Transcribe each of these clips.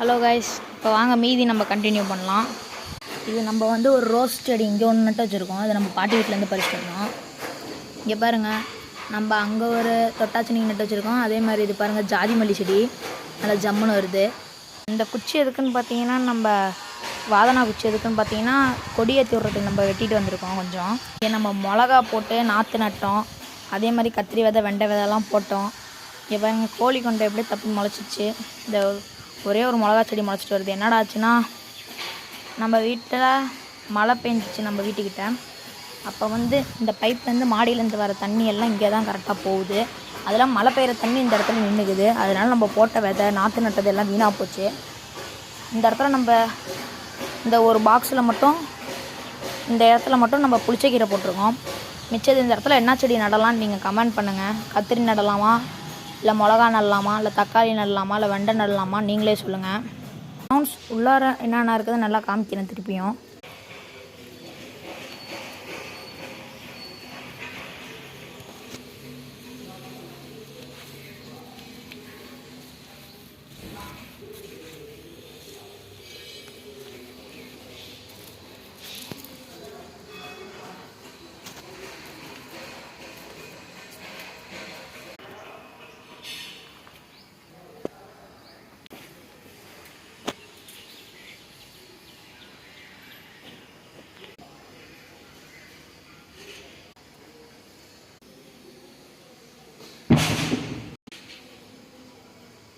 Hello guys இப்போ வாங்க மீதி நம்ம கண்டினியூ பண்ணலாம். இது நம்ம வந்து ஒரு ரோஸ் செடி. இங்கே ஒன்று நட்டு வச்சுருக்கோம். அது நம்ம பாட்டி வீட்டிலேருந்து பறிச்சுட்டு வந்தோம். இங்கே பாருங்கள் நம்ம அங்கே ஒரு தொட்டாச்சினி நட்டு வச்சுருக்கோம். அதே மாதிரி இது பாருங்கள் ஜாதி மல்லி செடி. நல்லா ஜம்முன்னு வருது. இந்த குச்சி எதுக்குன்னு பார்த்தீங்கன்னா நம்ம வாதனா குச்சி எதுக்குன்னு பார்த்தீங்கன்னா கொடியை தூரத்துக்கு நம்ம வெட்டிட்டு வந்திருக்கோம் கொஞ்சம். இங்கே நம்ம மிளகா போட்டு நாற்று நட்டோம். அதே மாதிரி கத்திரி விதை வெண்டை விதைலாம் போட்டோம். இங்கே பாருங்க கோழி கொண்டை எப்படி தப்பி முளைச்சிச்சு. இந்த ஒரே ஒரு மிளகா செடி முளைச்சிட்டு வருது. என்னடா ஆச்சுன்னா நம்ம வீட்டில் மழை பெஞ்சிச்சு நம்ம வீட்டுக்கிட்ட. அப்போ வந்து இந்த பைப்லேருந்து மாடியிலேருந்து வர தண்ணி எல்லாம் இங்கே தான் கரெக்டாக போகுது. அதெல்லாம் மழை பெய்கிற தண்ணி இந்த இடத்துல நின்றுக்குது அதனால நம்ம போட்ட விதை நாற்று நட்டது எல்லாம் வீணாக போச்சு. இந்த இடத்துல நம்ம இந்த ஒரு பாக்ஸில் மட்டும் இந்த இடத்துல மட்டும் நம்ம புளிச்சக்கீரை போட்டிருக்கோம். மிச்சது இந்த இடத்துல என்ன செடி நடலாம்னு நீங்கள் கமெண்ட் பண்ணுங்கள் கத்திரி நடலாமா? இல்லை மிளகா நடலாமா இல்லை தக்காளி நடலாமா இல்லை வெண்டை நடலாமா நீங்களே சொல்லுங்கள் அக்கௌண்ட்ஸ் உள்ளார என்னென்ன இருக்குது நல்லா காமிக்கிறேன் திருப்பியும்.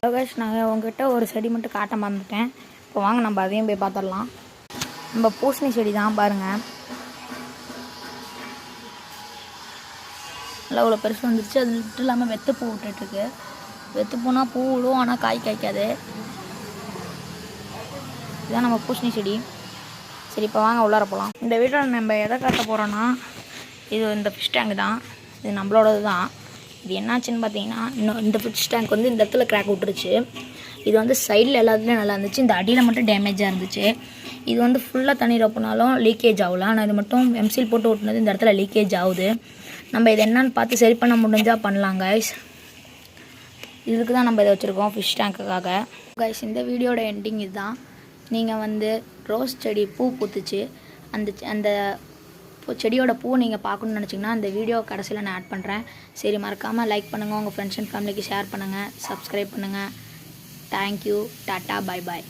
லோகேஷ் நாங்கள் உங்ககிட்ட ஒரு செடி மட்டும் காட்ட மறந்துட்டேன் இப்போ வாங்க நம்ம அதையும் போய் பார்த்துடலாம் நம்ம பூசணி செடி தான் பாருங்கள் நல்லா அவ்வளோ பெருசு வந்துருச்சு. அது மட்டும் இல்லாமல் வெத்து பூ விட்டுட்டுருக்கு. வெத்து பூனா பூ விழுவும் ஆனால் காய் காய்க்காது. இதுதான் நம்ம பூசணி செடி. சரி இப்போ வாங்க உள்ளார போகலாம் இந்த வீட்டில் நம்ம எதை காட்ட போகிறோன்னா இது இந்த ஃபிஷ் டேங்க் தான். இது நம்மளோடது தான் இது என்னாச்சுன்னு பார்த்தீங்கன்னா இன்னும் இந்த ஃபிஷ் டேங்க் வந்து இந்த இடத்துல கிராக் விட்டுருச்சு. இது வந்து சைடில் எல்லாத்துலேயும் நல்லா இருந்துச்சு. இந்த அடியில் மட்டும் டேமேஜாக இருந்துச்சு. இது வந்து ஃபுல்லாக தண்ணி ரொப்பினாலும் லீக்கேஜ் ஆகல. ஆனால் இது மட்டும் எம்சில் போட்டு ஓட்டுனது இந்த இடத்துல லீக்கேஜ் ஆகுது. நம்ம இது என்னன்னு பார்த்து சரி பண்ண முடிஞ்சால் பண்ணலாம் கைஸ் இதுக்கு தான் நம்ம இதை வச்சுருக்கோம் ஃபிஷ் டேங்க்குக்காக கைஸ் இந்த வீடியோட எண்டிங் இதுதான். நீங்கள் வந்து ரோஸ் செடி பூ பூத்துச்சு. அந்த அந்த இப்போ செடியோட பூ நீங்கள் பார்க்கணுன்னு நினச்சிங்கன்னா அந்த வீடியோ கடைசியில் நான் ஆட் பண்ணுறேன் சரி மறக்காமல் லைக் பண்ணுங்கள் உங்கள் ஃப்ரெண்ட்ஸ் அண்ட் ஃபேமிலிக்கு ஷேர் பண்ணுங்கள் சப்ஸ்கிரைப் பண்ணுங்கள் thank you tata bye bye